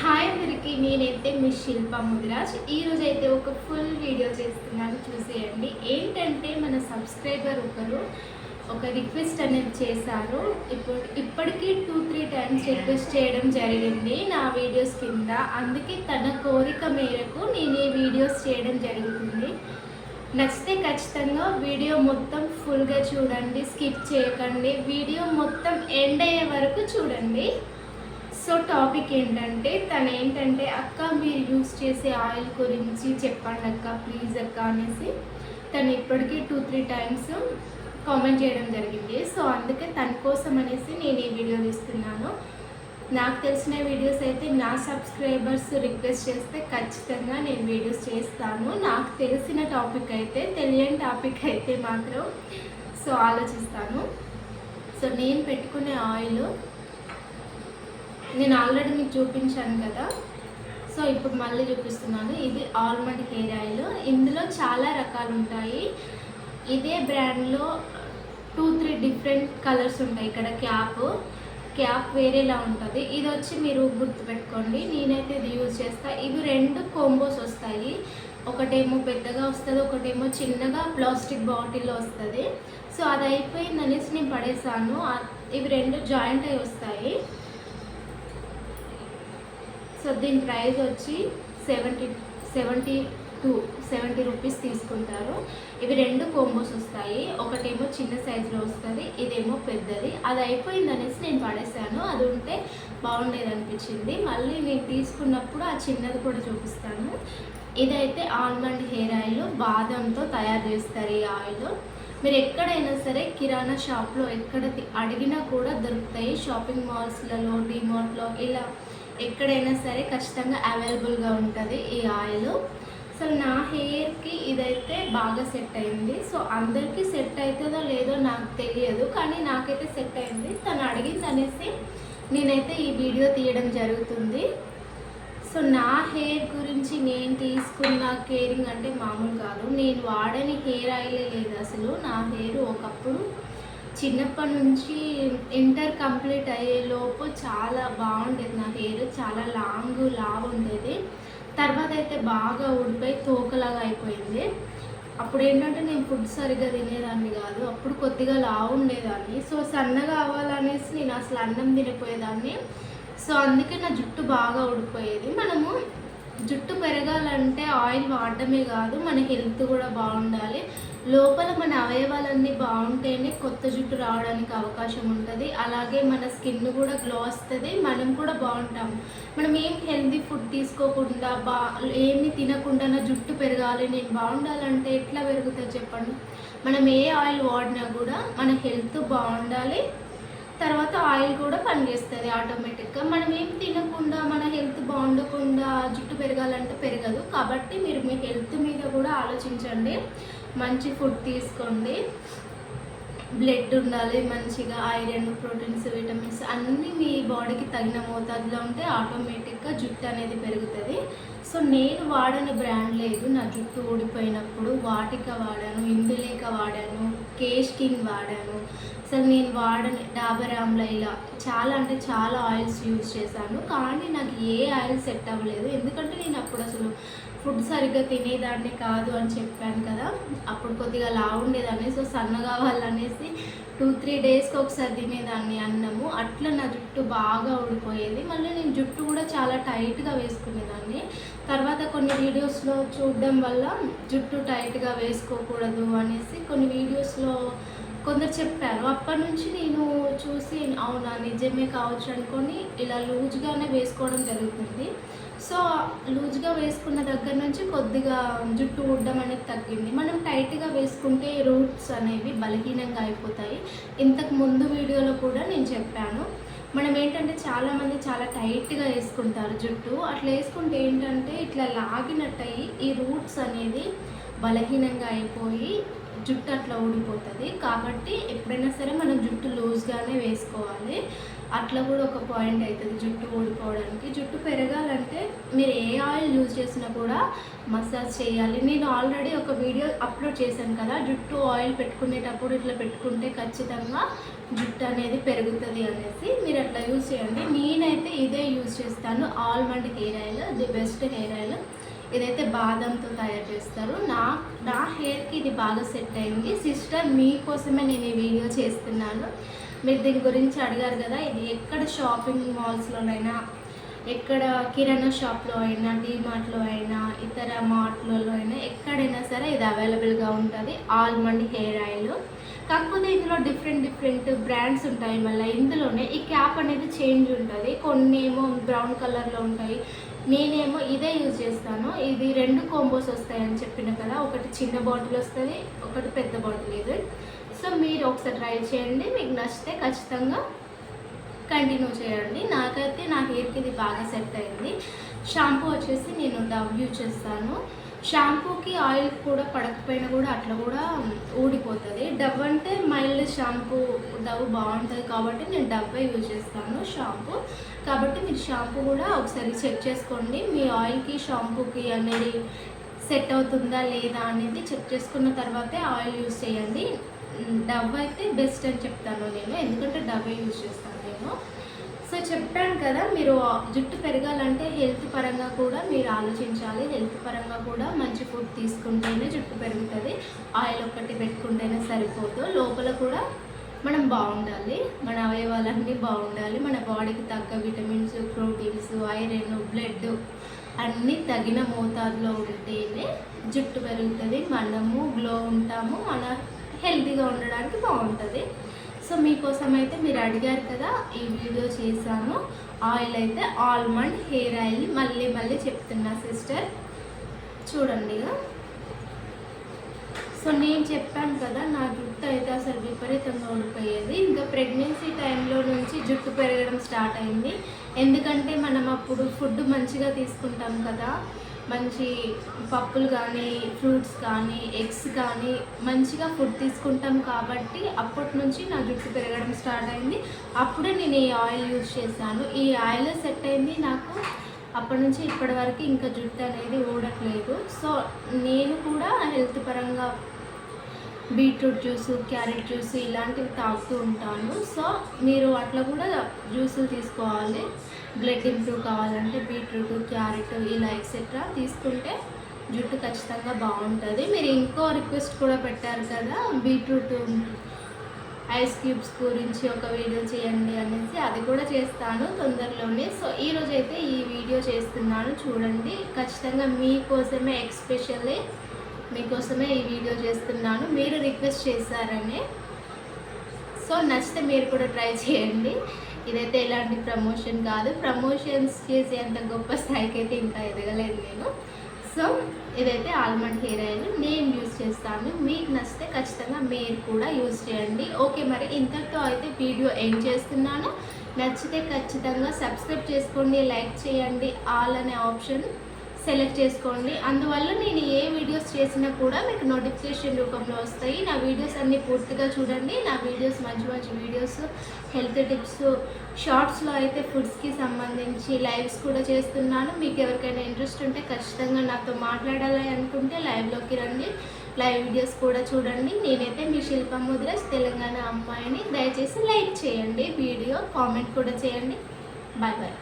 Hi అందరికి నేనైతే మీ శిల్ప ముదిరాజ్. ఈరోజు అయితే ఒక ఫుల్ వీడియో చేస్తున్నాను చూసేయండి. ఏంటంటే మన సబ్స్క్రైబర్ ఒకరు ఒక రిక్వెస్ట్ అనేది చేశారు. ఇప్పుడు ఇప్పటికీ టూ త్రీ టైమ్స్ రిక్వెస్ట్ చేయడం జరిగింది నా వీడియోస్ కింద. అందుకే తన కోరిక మేరకు నేను ఈ వీడియోస్ చేయడం జరుగుతుంది. నచ్చితే ఖచ్చితంగా వీడియో మొత్తం ఫుల్గా చూడండి స్కిప్ చేయకండి. వీడియో మొత్తం ఎండ్ అయ్యే వరకు చూడండి. సో టాపిక్ ఏంటంటే తను ఏంటంటే అక్క మీరు యూస్ చేసే ఆయిల్ గురించి చెప్పండి అక్క ప్లీజ్ అక్క అనేసి తను ఇప్పటికీ టూ త్రీ టైమ్స్ కామెంట్ చేయడం జరిగింది. సో అందుకే తన కోసం అనేసి నేను ఈ వీడియో తీస్తున్నాను. నాకు తెలిసిన వీడియోస్ అయితే నా సబ్స్క్రైబర్స్ రిక్వెస్ట్ చేస్తే ఖచ్చితంగా నేను వీడియోస్ చేస్తాను. నాకు తెలిసిన టాపిక్ అయితే తెలియని టాపిక్ అయితే మాత్రం సో ఆలోచిస్తాను. సో నేను పెట్టుకునే ఆయిల్ నేను ఆల్రెడీ మీకు చూపించాను కదా. సో ఇప్పుడు మళ్ళీ చూపిస్తున్నాను. ఇది ఆల్మండ్ హెయిర్ ఆయిల్. ఇందులో చాలా రకాలు ఉంటాయి. ఇదే బ్రాండ్లో టూ త్రీ డిఫరెంట్ కలర్స్ ఉంటాయి ఇక్కడ క్యాప్. క్యాప్ వేరేలా ఉంటుంది. ఇది వచ్చి మీరు గుర్తుపెట్టుకోండి. నేనైతే ఇది యూజ్ చేస్తా. ఇవి రెండు కోంబోస్ వస్తాయి. ఒకటేమో పెద్దగా వస్తుంది ఒకటేమో చిన్నగా ప్లాస్టిక్ బాటిల్లో వస్తుంది. సో అది అయిపోయింది అనేసి నేను పడేసాను. ఇవి రెండు జాయింట్ అయి వస్తాయి. సో దీని ప్రైస్ వచ్చి seventy seventy two seventy rupees తీసుకుంటారు. ఇవి రెండు కోంబోస్ వస్తాయి. ఒకటేమో చిన్న సైజులో వస్తుంది ఇదేమో పెద్దది. అది అయిపోయింది అనేసి నేను పడేసాను అది ఉంటే బాగుండేది అనిపించింది. మళ్ళీ నేను తీసుకున్నప్పుడు ఆ చిన్నది కూడా చూపిస్తాను. ఇదైతే ఆల్మండ్ హెయిర్ ఆయిల్ బాదంతో తయారు చేస్తారు ఈ ఆయిల్. మీరు ఎక్కడైనా సరే కిరాణా షాప్లో ఎక్కడ అడిగినా కూడా దొరుకుతాయి. షాపింగ్ మాల్స్లలో డిమార్ట్లో ఇలా ఎక్కడైనా సరే ఖచ్చితంగా అవైలబుల్గా ఉంటుంది ఈ ఆయిల్. సో నా హెయిర్కి ఇదైతే బాగా సెట్ అయింది. సో అందరికీ సెట్ అవుతుందో లేదో నాకు తెలియదు. కానీ నాకైతే సెట్ అయింది. తను అడిగింది అనేసి నేనైతే ఈ వీడియో తీయడం జరుగుతుంది. సో నా హెయిర్ గురించి నేను తీసుకున్న కేరింగ్ అంటే మామూలు కాదు. నేను వాడని హెయిర్ ఆయిలే లేదు అసలు. నా హెయిర్ ఒకప్పుడు చిన్నప్పటి నుంచి ఇంటర్ కంప్లీట్ అయ్యేలో చాలా బాగుండేది. నా హెయిర్ చాలా లాంగ్ లావ్ ఉండేది. తర్వాత అయితే బాగా ఊడిపోయి తోకలాగా అయిపోయింది. అప్పుడు ఏంటంటే నేను ఫుడ్ సరిగ్గా తినేదాన్ని కాదు. అప్పుడు కొద్దిగా లావు ఉండేదాన్ని. సో సన్నగా అవ్వాలనేసి నేను అసలు అన్నం తినిపోయేదాన్ని. సో అందుకే నా జుట్టు బాగా ఊడిపోయేది. మనము జుట్టు పెరగాలంటే ఆయిల్ వాడటమే కాదు మన హెల్త్ కూడా బాగుండాలి. లోపల మన అవయవాలన్నీ బాగుంటేనే కొత్త జుట్టు రావడానికి అవకాశం ఉంటుంది. అలాగే మన స్కిన్ కూడా గ్లో వస్తుంది. మనం కూడా బాగుంటాం. మనం ఏం హెల్తీ ఫుడ్ తీసుకోకుండా బా ఏమి తినకుండా నా జుట్టు పెరగాలి. నేను బాగుండాలంటే ఎట్లా పెరుగుతుంది చెప్పండి? మనం ఏ ఆయిల్ వాడినా కూడా మన హెల్త్ బాగుండాలి. తర్వాత ఆయిల్ కూడా పనిచేస్తుంది ఆటోమేటిక్గా మనం ఏం తినకుండా మన హెల్త్ బాగుండకుండా జుట్టు పెరగాలంటే పెరగదు. కాబట్టి మీరు మీ హెల్త్ మీద కూడా ఆలోచించండి. మంచి ఫుడ్ తీసుకోండి. బ్లడ్ ఉండాలి మంచిగా ఐరన్ ప్రోటీన్స్ విటమిన్స్ అన్నీ మీ బాడీకి తగిన మోతాదులో ఉంటే ఆటోమేటిక్గా జుట్టు అనేది పెరుగుతుంది. సో నేను వాడని బ్రాండ్ లేదు. నా జుట్టు ఊడిపోయినప్పుడు వాటిక వాడాను ఇందులేక వాడాను కేష్ కింగ్ వాడాను. అసలు నేను వాడని డాబర్ ఆమ్లా ఇలా చాలా అంటే చాలా ఆయిల్స్ యూజ్ చేశాను. కానీ నాకు ఏ ఆయిల్ సెట్ అవ్వలేదు. ఎందుకంటే నేను అప్పుడు అసలు ఫుడ్ సరిగ్గా తినేదాన్ని కాదు అని చెప్పాను కదా అప్పుడు కొద్దిగా లా ఉండేదాన్ని. సో సన్న కావాలనేసి టూ త్రీ డేస్కి ఒకసారి తినేదాన్ని అన్నము. అట్లా నా జుట్టు బాగా ఊడిపోయేది. మళ్ళీ నేను జుట్టు కూడా చాలా టైట్గా వేసుకునేదాన్ని. తర్వాత కొన్ని వీడియోస్లో చూడడం వల్ల జుట్టు టైట్గా వేసుకోకూడదు అనేసి కొన్ని వీడియోస్లో కొందరు చెప్పారు. అప్పటి నుంచి నేను చూసి అవునా నిజమే కావచ్చు అనుకొని ఇలా లూజ్గానే వేసుకోవడం జరుగుతుంది. సో లూజ్గా వేసుకున్న దగ్గర నుంచి కొద్దిగా జుట్టు ఊడడం అనేది తగ్గింది. మనం టైట్గా వేసుకుంటే రూట్స్ అనేవి బలహీనంగా అయిపోతాయి. ఇంతకు ముందు వీడియోలో కూడా నేను చెప్పాను. మనం ఏంటంటే చాలామంది చాలా టైట్గా వేసుకుంటారు జుట్టు. అట్లా వేసుకుంటే ఏంటంటే ఇట్లా లాగినట్టయి ఈ రూట్స్ అనేది బలహీనంగా అయిపోయి జుట్టు అట్లా ఊడిపోతుంది. కాబట్టి ఎప్పుడైనా సరే మనం జుట్టు లూజ్గానే వేసుకోవాలి. అట్లా కూడా ఒక పాయింట్ అవుతుంది జుట్టు ఊడిపోవడానికి. జుట్టు పెరగాలంటే మీరు ఏ ఆయిల్ యూజ్ చేసినా కూడా మసాజ్ చేయాలి. నేను ఆల్రెడీ ఒక వీడియో అప్లోడ్ చేశాను కదా జుట్టు ఆయిల్ పెట్టుకునేటప్పుడు ఇట్లా పెట్టుకుంటే ఖచ్చితంగా జుట్టు అనేది పెరుగుతుంది అనేసి మీరు అట్లా యూజ్ చేయండి. నేనైతే ఇదే యూజ్ చేస్తాను. Almond hair oil the best hair oil. ఇదైతే బాదంతో తయారు చేస్తారు. నా నా హెయిర్కి ఇది బాగా సెట్ అయింది. సిస్టర్ మీకోసమే నేను ఈ వీడియో చేస్తున్నాను. మీరు దీని గురించి అడిగారు కదా ఇది ఎక్కడ షాపింగ్ మాల్స్లోనైనా ఎక్కడ కిరాణా షాప్లో అయినా డీమార్ట్లో అయినా ఇతర మార్ట్లలో అయినా ఎక్కడైనా సరే ఇది అవైలబుల్గా ఉంటుంది. ఆల్మండ్ హెయిర్ ఆయిల్ కాకపోతే ఇందులో డిఫరెంట్ డిఫరెంట్ బ్రాండ్స్ ఉంటాయి మళ్ళీ. ఇందులోనే ఈ క్యాప్ అనేది చేంజ్ ఉంటుంది. కొన్ని ఏమో బ్రౌన్ కలర్లో ఉంటాయి. నేనేమో ఇదే యూజ్ చేస్తాను. ఇది రెండు కోంబోస్ వస్తాయని చెప్పిన కదా ఒకటి చిన్న బాటిల్ వస్తుంది ఒకటి పెద్ద బాటిల్ ఇది సో మీరు ఒకసారి ట్రై చేయండి. మీకు నచ్చితే ఖచ్చితంగా కంటిన్యూ చేయండి. నాకైతే నా హెయిర్కి ఇది బాగా సెట్ అయింది. షాంపూ వచ్చేసి నేను డవ్ యూజ్ చేస్తాను. షాంపూకి ఆయిల్ కూడా పడకపోయినా కూడా అట్లా కూడా ఊడిపోతుంది. డవ్ అంటే మైల్డ్ షాంపూ డవ్ బాగుంటుంది కాబట్టి నేను డవ్వే యూజ్ చేస్తాను షాంపూ. కాబట్టి మీరు షాంపూ కూడా ఒకసారి చెక్ చేసుకోండి. మీ ఆయిల్కి షాంపూకి అనేది సెట్ అవుతుందా లేదా అనేది చెక్ చేసుకున్న తర్వాతే ఆయిల్ యూజ్ చేయండి. డవ్ అయితే బెస్ట్ అని చెప్తాను నేను. ఎందుకంటే డవ్వే యూజ్ చేస్తాను నేను. సో చెప్పాను కదా మీరు జుట్టు పెరగాలంటే హెల్త్ పరంగా కూడా మీరు ఆలోచించాలి. హెల్త్ పరంగా కూడా మంచి ఫుడ్ తీసుకుంటేనే జుట్టు పెరుగుతుంది. ఆయిల్ ఒక్కటి పెట్టుకుంటేనే సరిపోదు. లోపల కూడా మనం బాగుండాలి. మన అవయవాలన్నీ బాగుండాలి. మన బాడీకి తగ్గ విటమిన్స్ ప్రోటీన్స్ ఐరన్ బ్లడ్ అన్నీ తగిన మోతాదులో ఉంటేనే జుట్టు పెరుగుతుంది. మనము గ్లో ఉంటాము. మన హెల్తీగా ఉండడానికి బాగుంటుంది. సో మీకోసం అయితే మీరు అడిగారు కదా ఈ వీడియో చేశాను. ఆయిల్ అయితే ఆల్మండ్ హెయిర్ ఆయిల్ మళ్ళీ మళ్ళీ చెప్తున్నా సిస్టర్. చూడండి ఇక సో నేను చెప్పాను కదా నా జుట్టు అయితే అసలు విపరీతంగా ఊడిపోయేది. ఇంకా ప్రెగ్నెన్సీ టైంలో నుంచి జుట్టు పెరగడం స్టార్ట్ అయింది. ఎందుకంటే మనం అప్పుడు ఫుడ్ మంచిగా తీసుకుంటాం కదా. మంచి పప్పులు కానీ ఫ్రూట్స్ కానీ ఎగ్స్ కానీ మంచిగా ఫుడ్ తీసుకుంటాం కాబట్టి అప్పటి నుంచి నా జుట్టు పెరగడం స్టార్ట్ అయింది. అప్పుడే నేను ఈ ఆయిల్ యూజ్ చేశాను. ఈ ఆయిల్ సెట్ అయింది నాకు. అప్పటి నుంచి ఇప్పటి వరకు ఇంకా జుట్టు అనేది ఊడట్లేదు. సో నేను కూడా హెల్త్ పరంగా బీట్రూట్ జ్యూస్ క్యారెట్ జ్యూస్ ఇలాంటివి తాగుతూ ఉంటాను. సో మీరు అట్లా కూడా జ్యూసులు తీసుకోవాలి. బ్లడ్ ఇంప్రూవ్ కావాలంటే బీట్రూట్ క్యారెట్ ఇలా ఎక్సెట్రా తీసుకుంటే జుట్టు ఖచ్చితంగా బాగుంటుంది. మీరు ఇంకో రిక్వెస్ట్ కూడా పెట్టారు కదా బీట్రూట్ ఐస్ క్యూబ్స్ గురించి ఒక వీడియో చేయండి అనేసి. అది కూడా చేస్తాను తొందరలోనే. సో ఈరోజు అయితే ఈ వీడియో చేస్తున్నాను. చూడండి ఖచ్చితంగా మీకోసమే ఎక్స్పెషల్లీ మీకోసమే ఈ వీడియో చేస్తున్నాను. మీరు రిక్వెస్ట్ చేశారని. సో నచ్చితే మీరు కూడా ట్రై చేయండి. ఇదైతే ఎలాంటి ప్రమోషన్ కాదు. ప్రమోషన్స్ చేసేంత గొప్ప స్థాయికి అయితే ఇంకా ఎదగలేదు నేను. సో ఇదైతే ఆల్మండ్ హెయిర్ ఆయిల్ నేను యూజ్ చేస్తాను. మీకు నచ్చితే ఖచ్చితంగా మీరు కూడా యూజ్ చేయండి. ఓకే మరి ఇంతటితో అయితే వీడియో ఎండ్ చేస్తున్నాను. నచ్చితే ఖచ్చితంగా సబ్స్క్రైబ్ చేసుకోండి లైక్ చేయండి. ఆల్ అనే ఆప్షన్. సెలెక్ట్ చేసుకోండి. అందువల్ల నేను ఏ వీడియోస్ చేసినా కూడా మీకు నోటిఫికేషన్ రూపంలో వస్తాయి. నా వీడియోస్ అన్నీ పూర్తిగా చూడండి. నా వీడియోస్ మంచి మంచి వీడియోస్ హెల్త్ టిప్స్ షార్ట్స్లో అయితే ఫుడ్స్కి సంబంధించి లైవ్స్ కూడా చేస్తున్నాను. మీకు ఎవరికైనా ఇంట్రెస్ట్ ఉంటే ఖచ్చితంగా నాతో మాట్లాడాలి అనుకుంటే లైవ్లోకి రండి. లైవ్ వీడియోస్ కూడా చూడండి. నేనైతే మీ శిల్ప ముద్రస్ తెలంగాణ అమ్మాయిని. దయచేసి లైక్ చేయండి. వీడియో కామెంట్ కూడా చేయండి. Bye bye